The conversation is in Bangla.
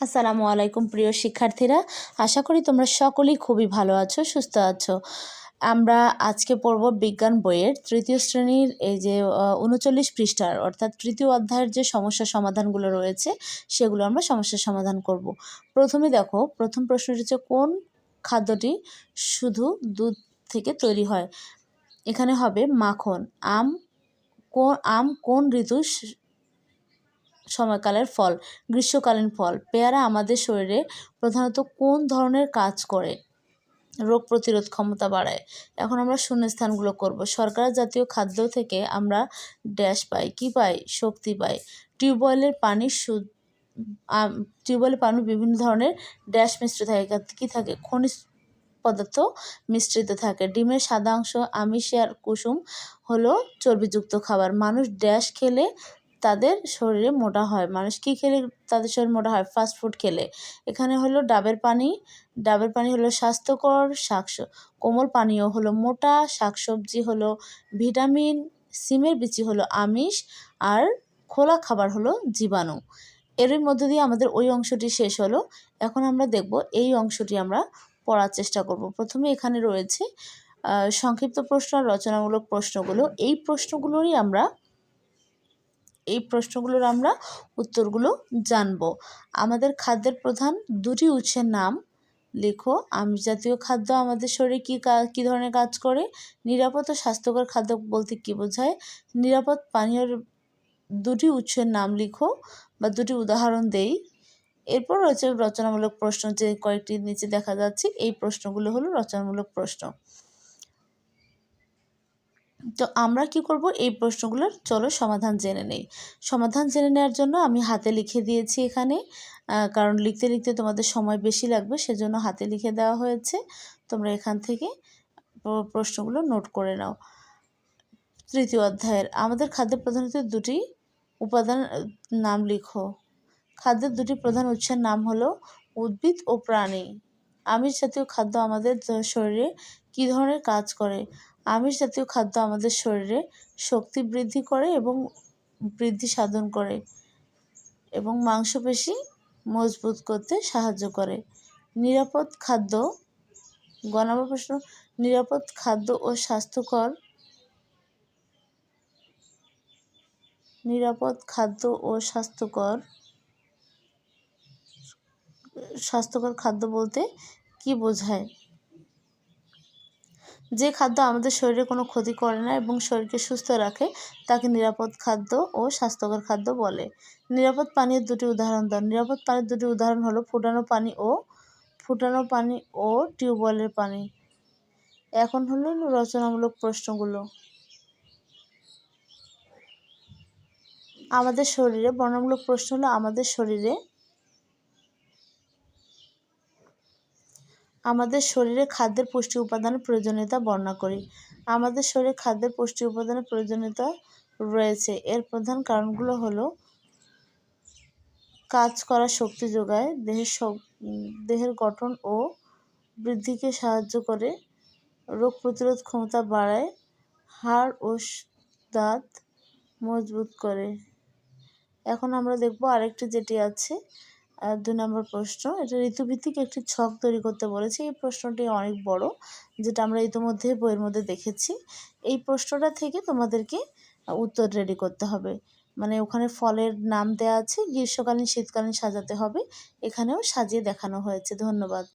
আসসালামু আলাইকুম প্রিয় শিক্ষার্থীরা। আশা করি তোমরা সকলেই খুবই ভালো আছো, সুস্থ আছো। আমরা আজকে পড়ব বিজ্ঞান বইয়ের তৃতীয় শ্রেণির এই যে উনচল্লিশ পৃষ্ঠার অর্থাৎ তৃতীয় অধ্যায়ের যে সমস্যা সমাধানগুলো রয়েছে, সেগুলো আমরা সমস্যার সমাধান করব। প্রথমে দেখো, প্রথম প্রশ্নটি হচ্ছে, কোন খাদ্যটি শুধু দুধ থেকে তৈরি হয়? এখানে হবে মাখন। আম কোন আম কোন ঋতু সময়কালের ফল, গ্রীষ্মকালীন ফল। পেয়ারা আমাদের শরীরে প্রধানত কোন ধরনের কাজ করে? রোগ প্রতিরোধ ক্ষমতা বাড়ায়। এখন আমরা শূন্যস্থানগুলো করব। সরকার জাতীয় খাদ্য থেকে আমরা ড্যাশ পাই। কি পাই? শক্তি পাই। টিউবওয়েলের পানি টিউবওয়েলের পানি বিভিন্ন ধরনের ড্যাশ মিশ্রিত থাকে কী থাকে? খনিজ পদার্থ মিশ্রিত থাকে। ডিমের সাদা অংশ, আমিষ আর কুসুম হলো চর্বিযুক্ত খাবার। মানুষ ড্যাশ খেলে তাদের শরীরে মোটা হয়। মানুষ কী খেলে তাদের শরীর মোটা হয়? ফাস্ট ফুড খেলে। এখানে হলো ডাবের পানি। ডাবের পানি হলো স্বাস্থ্যকর শাক কোমল পানীয় হলো মোটা শাকসবজি হলো ভিটামিন, সিমের বিচি হলো আমিষ আর খোলা খাবার হলো জীবাণু। এরই মধ্য দিয়ে আমাদের ওই অংশটি শেষ হলো। এখন আমরা দেখব এই অংশটি আমরা পড়ার চেষ্টা করব। প্রথমে এখানে রয়েছে সংক্ষিপ্ত প্রশ্ন আর রচনামূলক প্রশ্নগুলো। এই প্রশ্নগুলোরই আমরা এই প্রশ্নগুলোর আমরা উত্তরগুলো জানব। আমাদের খাদ্যের প্রধান দুটি উৎসের নাম লেখো, আমিষ জাতীয় খাদ্য আমাদের শরীরে কী কী ধরনের কাজ করে, নিরাপদ ও স্বাস্থ্যকর খাদ্য বলতে কী বোঝায়, নিরাপদ পানীয়র দুটি উৎসের নাম লিখো বা দুটি উদাহরণ দেই। এরপর রয়েছে রচনামূলক প্রশ্ন যে কয়েকটি নিচে দেখা যাচ্ছে, এই প্রশ্নগুলো হলো রচনামূলক প্রশ্ন। তো আমরা কি করব? এই প্রশ্নগুলোর চলো সমাধান জেনে নেই। সমাধান জেনে নেওয়ার জন্য আমি হাতে লিখে দিয়েছি এখানে কারণ লিখতে লিখতে তোমাদের সময় বেশি লাগবে, সেজন্য হাতে লিখে দেওয়া হয়েছে। তোমরা এখান থেকে প্রশ্নগুলো নোট করে নাও। তৃতীয় অধ্যায়ের, আমাদের খাদ্যের প্রধানত দুটি, উপাদান নাম লিখো। খাদ্যের দুটি প্রধান উৎসের নাম হলো উদ্ভিদ ও প্রাণী। আমিষ জাতীয় খাদ্য আমাদের শরীরে কী ধরনের কাজ করে? আমিষ জাতীয় খাদ্য আমাদের শরীরে শক্তি বৃদ্ধি করে এবং বৃদ্ধি সাধন করে এবং মাংসপেশি মজবুত করতে সাহায্য করে। নিরাপদ খাদ্য গণাব প্রশ্ন, নিরাপদ খাদ্য ও স্বাস্থ্যকর নিরাপদ খাদ্য ও স্বাস্থ্যকর স্বাস্থ্যকর খাদ্য বলতে কি বোঝায়? যে খাদ্য আমাদের শরীরে কোনো ক্ষতি করে না এবং শরীরকে সুস্থ রাখে, তাকে নিরাপদ খাদ্য ও স্বাস্থ্যকর খাদ্য বলে। নিরাপদ পানির দুটি উদাহরণ দাও। নিরাপদ পানির দুটি উদাহরণ হলো ফুটানো পানি ও ফুটানো পানি ও টিউবওয়েলের পানি। এখন হলো রচনামূলক প্রশ্নগুলো। আমাদের শরীরে বর্ণমূলক প্রশ্ন হলো, আমাদের শরীরে আমাদের শরীরে খাদ্যের পুষ্টি উপাদানের প্রয়োজনীয়তা বর্ণনা করি। আমাদের শরীরে খাদ্যের পুষ্টি উপাদানের প্রয়োজনীয়তা রয়েছে। এর প্রধান কারণগুলো হলো কাজ করার শক্তি যোগায়, দেহের দেহের গঠন ও বৃদ্ধিকে সাহায্য করে, রোগ প্রতিরোধ ক্ষমতা বাড়ায়, হাড় ও দাঁত মজবুত করে। এখন আমরা দেখব আরেকটি যেটি আছে দুই নম্বর প্রশ্ন, এটা ঋতুভিত্তিক একটি ছক তৈরি করতে বলেছে। এই প্রশ্নটি অনেক বড়, যেটা আমরা ইতিমধ্যে বইয়ের মধ্যে দেখেছি। এই প্রশ্নটা থেকে তোমাদেরকে উত্তর রেডি করতে হবে। মানে ওখানে ফলের নাম দেওয়া আছে, গ্রীষ্মকালীন, শীতকালীন সাজাতে হবে। এখানেও সাজিয়ে দেখানো হয়েছে। ধন্যবাদ।